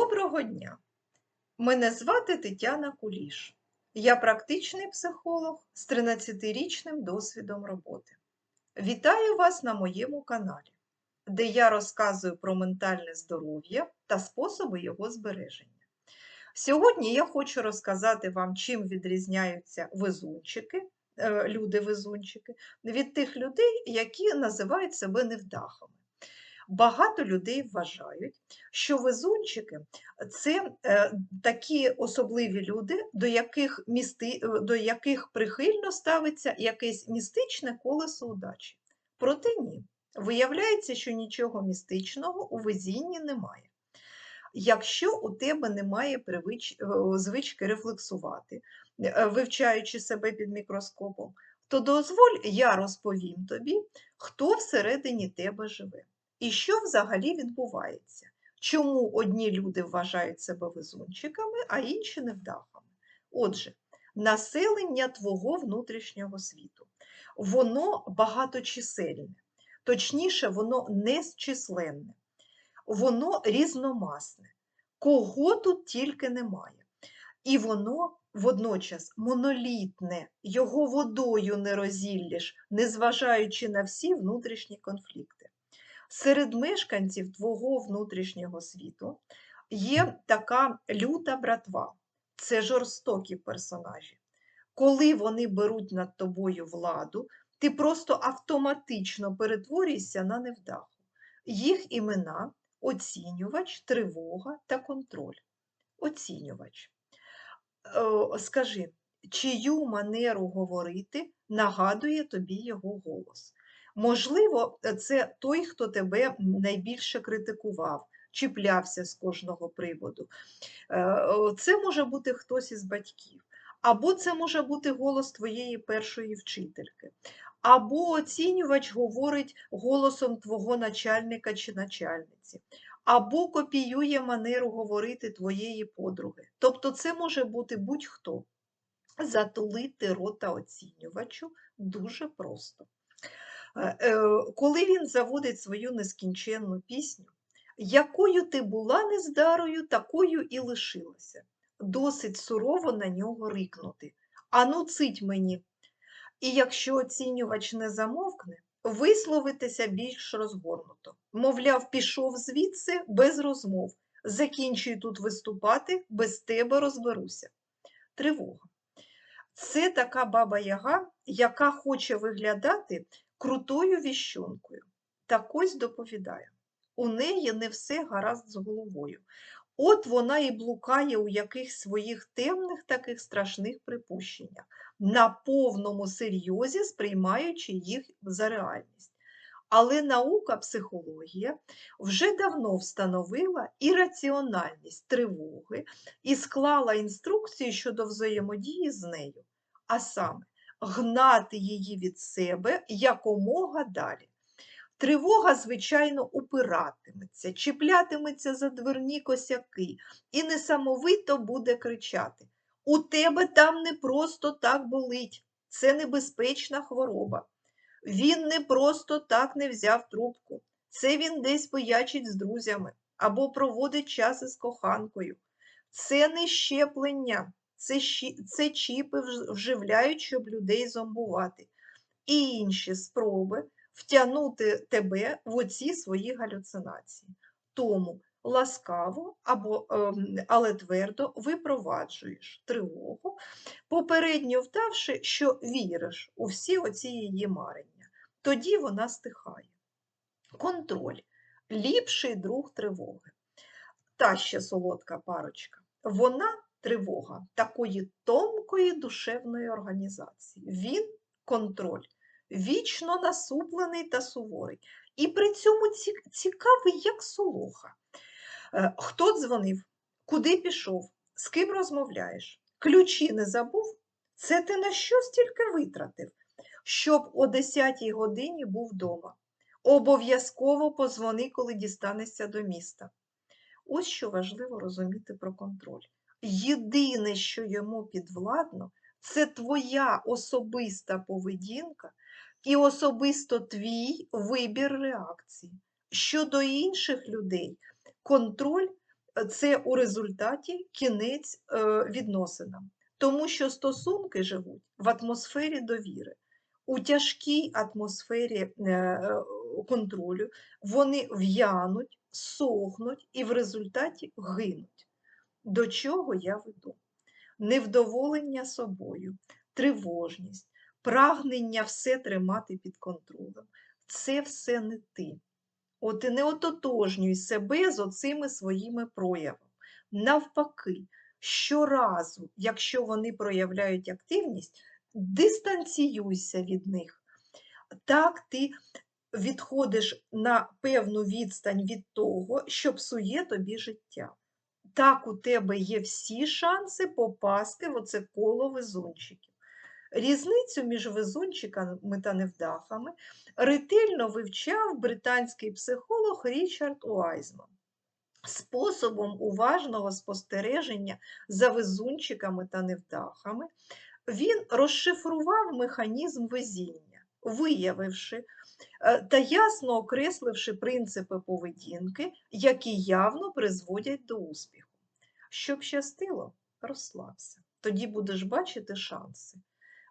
Доброго дня! Мене звати Тетяна Куліш. Я практичний психолог з 13-річним досвідом роботи. Вітаю вас на моєму каналі, де я розказую про ментальне здоров'я та способи його збереження. Сьогодні я хочу розказати вам, чим відрізняються везунчики, е, люди-везунчики, від тих людей, які називають себе невдахами. Багато людей вважають, що везунчики це е, такі особливі люди, до яких, місти, е, до яких прихильно ставиться якесь містичне колесо удачі. Проте ні. Виявляється, що нічого містичного у везінні немає. Якщо у тебе немає привич, е, звички рефлексувати, вивчаючи себе під мікроскопом, то дозволь, я розповім тобі, хто всередині тебе живе. І що взагалі відбувається? Чому одні люди вважають себе везунчиками, а інші невдахами? Отже, населення твого внутрішнього світу, воно багаточисельне, точніше, воно незчисленне, воно різномасне, кого тут тільки немає. І воно водночас монолітне, його водою не розіллєш, незважаючи на всі внутрішні конфлікти. Серед мешканців твого внутрішнього світу є така люта братва, це жорстокі персонажі. Коли вони беруть над тобою владу, ти просто автоматично перетворюєшся на невдаху. Їх імена оцінювач, тривога та контроль. Оцінювач. Е, скажи, чию манеру говорити нагадує тобі його голос? Можливо, це той, хто тебе найбільше критикував, чіплявся з кожного приводу. Е, це може бути хтось із батьків, або це може бути голос твоєї першої вчительки, або оцінювач говорить голосом твого начальника чи начальниці, або копіює манеру говорити твоєї подруги. Тобто це може бути будь-хто. Затулити рота оцінювачу дуже просто. Е, е, коли він заводить свою нескінченну пісню, якою ти була нездарою, такою і лишилася. Досить сурово на нього рикнути. Ану, цить мені. І якщо оцінювач не замовкне, висловитися більш розгорнуто. Мовляв, пішов звідси без розмов. Закінчуй тут виступати, без тебе розберуся. Тривога. Це така баба Яга, яка хоче виглядати крутою віщункою. Так ось доповідає, у неї не все гаразд з головою. От вона і блукає у якихось своїх темних таких страшних припущеннях, на повному серйозі сприймаючи їх за реальність. Але наука психологія вже давно встановила і раціональність тривоги і склала інструкції щодо взаємодії з нею. А саме, гнати її від себе якомога далі. Тривога, звичайно, упиратиметься, чіплятиметься за дверні косяки і несамовито буде кричати: У тебе там не просто так болить, це небезпечна хвороба. Він не просто так не взяв трубку, це він десь поячить з друзями або проводить час із коханкою. Це не щеплення, це, це чіпи вживляють, щоб людей зомбувати. І інші спроби втягнути тебе в оці свої галюцинації. Тому ласкаво, або, ем, але твердо випроваджуєш тривогу, попередньо вдавши, що віриш у всі оці її марення. Тоді вона стихає. Контроль ліпший друг тривоги. Та ще солодка парочка. Вона тривога такої тонкої душевної організації. Він контроль, вічно насуплений та суворий. І при цьому цікавий, як солоха. Е, хто дзвонив, куди пішов, з ким розмовляєш? Ключі не забув? Це ти на що стільки витратив, щоб о 10-й годині був вдома. Обов'язково позвони, коли дістанешся до міста. Ось що важливо розуміти про контроль. Єдине, що йому підвладно, це твоя особиста поведінка і особисто твій вибір реакції. Щодо інших людей, контроль е, це у результаті кінець е, відносинам, тому що стосунки живуть в атмосфері довіри. У тяжкій атмосфері е, контролю вони в'януть, сохнуть і в результаті гинуть. До чого я веду? Невдоволення собою, тривожність, прагнення все тримати під контролем. Це все не ти. От і не ототожнюй себе з оцими своїми проявами. Навпаки, щоразу, якщо вони проявляють активність, дистанціюйся від них. Так ти відходиш на певну відстань від того, що псує тобі життя. Так у тебе є всі шанси попасти в оце коло везунчиків. Різницю між везунчиками та невдахами ретельно вивчав британський психолог Річард Уайзман. Способом уважного спостереження за везунчиками та невдахами він розшифрував механізм везіння, виявивши та ясно окресливши принципи поведінки, які явно призводять до успіху. Щоб щастило, розслабся, тоді будеш бачити шанси.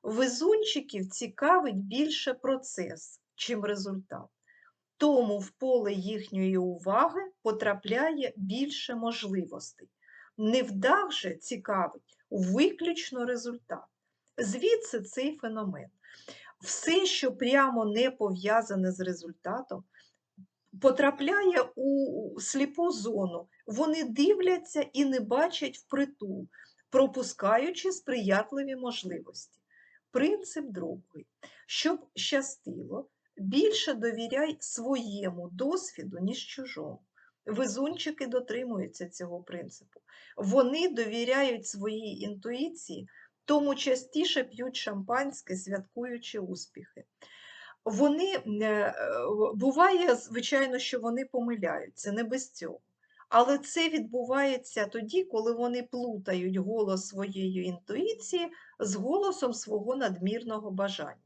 Везунчиків цікавить більше процес, чим результат. Тому в поле їхньої уваги потрапляє більше можливостей. Невдах же цікавить виключно результат. Звідси цей феномен. Все, що прямо не пов'язане з результатом, потрапляє у сліпу зону. Вони дивляться і не бачать впритул, пропускаючи сприятливі можливості. Принцип другий. Щоб щастило, більше довіряй своєму досвіду, ніж чужому. Везунчики дотримуються цього принципу. Вони довіряють своїй інтуїції, тому частіше п'ють шампанське, святкуючи успіхи. Вони е, буває, звичайно, що вони помиляються, не без цього. Але це відбувається тоді, коли вони плутають голос своєї інтуїції з голосом свого надмірного бажання.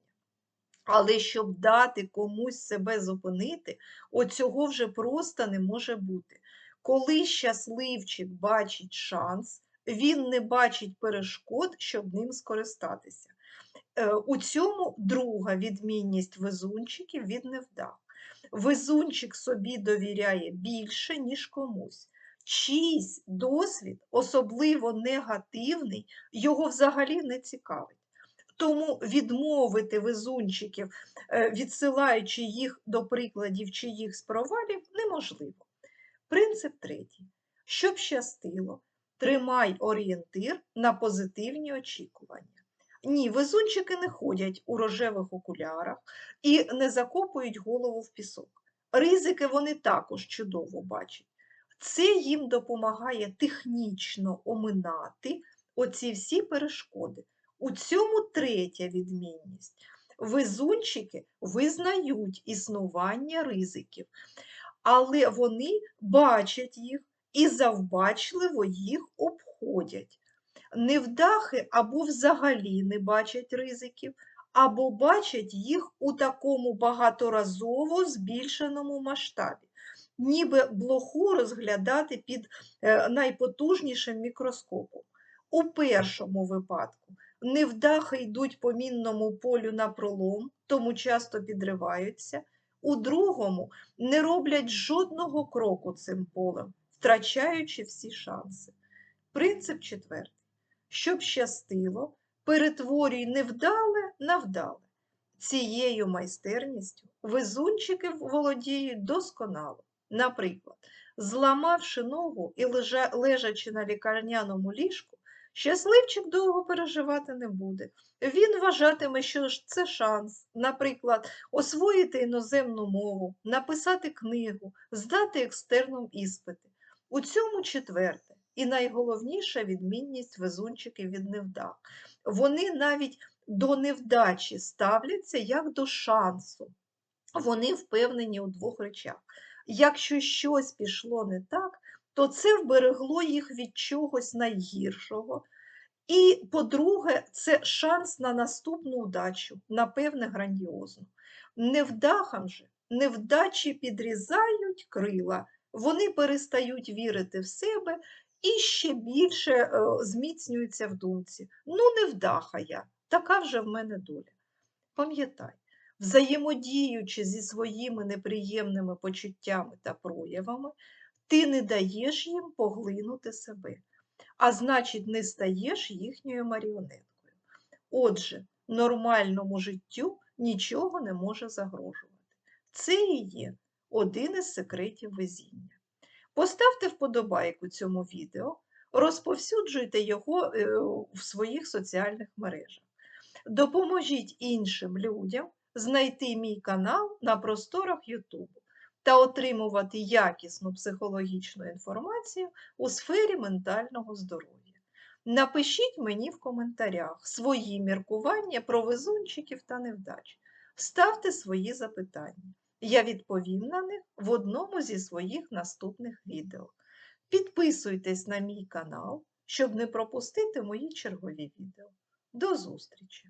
Але щоб дати комусь себе зупинити, оцього вже просто не може бути. Коли щасливчик бачить шанс, він не бачить перешкод, щоб ним скористатися. Е, у цьому друга відмінність везунчиків від невдах. Везунчик собі довіряє більше, ніж комусь. Чийсь досвід, особливо негативний, його взагалі не цікавить. Тому відмовити везунчиків, е, відсилаючи їх до прикладів чиїх провалів, неможливо. Принцип третій. Щоб щастило, тримай орієнтир на позитивні очікування. Ні, везунчики не ходять у рожевих окулярах і не закопують голову в пісок. Ризики вони також чудово бачать. Це їм допомагає технічно оминати оці всі перешкоди. У цьому третя відмінність. Везунчики визнають існування ризиків, але вони бачать їх і завбачливо їх обходять. Невдахи або взагалі не бачать ризиків, або бачать їх у такому багаторазово збільшеному масштабі, ніби блоху розглядати під е, найпотужнішим мікроскопом. У першому випадку невдахи йдуть по мінному полю на пролом, тому часто підриваються, у другому не роблять жодного кроку цим полем, втрачаючи всі шанси. Принцип четвертий. Щоб щастило, перетворюй невдале на вдале. Цією майстерністю везунчики володіють досконало. Наприклад, зламавши ногу і лежачи на лікарняному ліжку, щасливчик довго переживати не буде. Він вважатиме, що це шанс, наприклад, освоїти іноземну мову, написати книгу, здати екстерном іспити. У цьому четверте і найголовніша відмінність везунчиків від невдах. Вони навіть до невдачі ставляться як до шансу. Вони впевнені у двох речах. Якщо щось пішло не так, то це вберегло їх від чогось найгіршого. І, по-друге, це шанс на наступну удачу, напевне, грандіозну. Невдахам же невдачі підрізають крила, вони перестають вірити в себе і ще більше е, зміцнюються в думці. Ну, невдаха я, така вже в мене доля. Пам'ятай, взаємодіючи зі своїми неприємними почуттями та проявами, ти не даєш їм поглинути себе, а значить, не стаєш їхньою маріонеткою. Отже, нормальному життю нічого не може загрожувати. Це і є один із секретів везіння. Поставте вподобайку цьому відео, розповсюджуйте його е, в своїх соціальних мережах. Допоможіть іншим людям знайти мій канал на просторах Ютубу та отримувати якісну психологічну інформацію у сфері ментального здоров'я. Напишіть мені в коментарях свої міркування про везунчиків та невдач. Ставте свої запитання. Я відповім на них в одному зі своїх наступних відео. Підписуйтесь на мій канал, щоб не пропустити мої чергові відео. До зустрічі!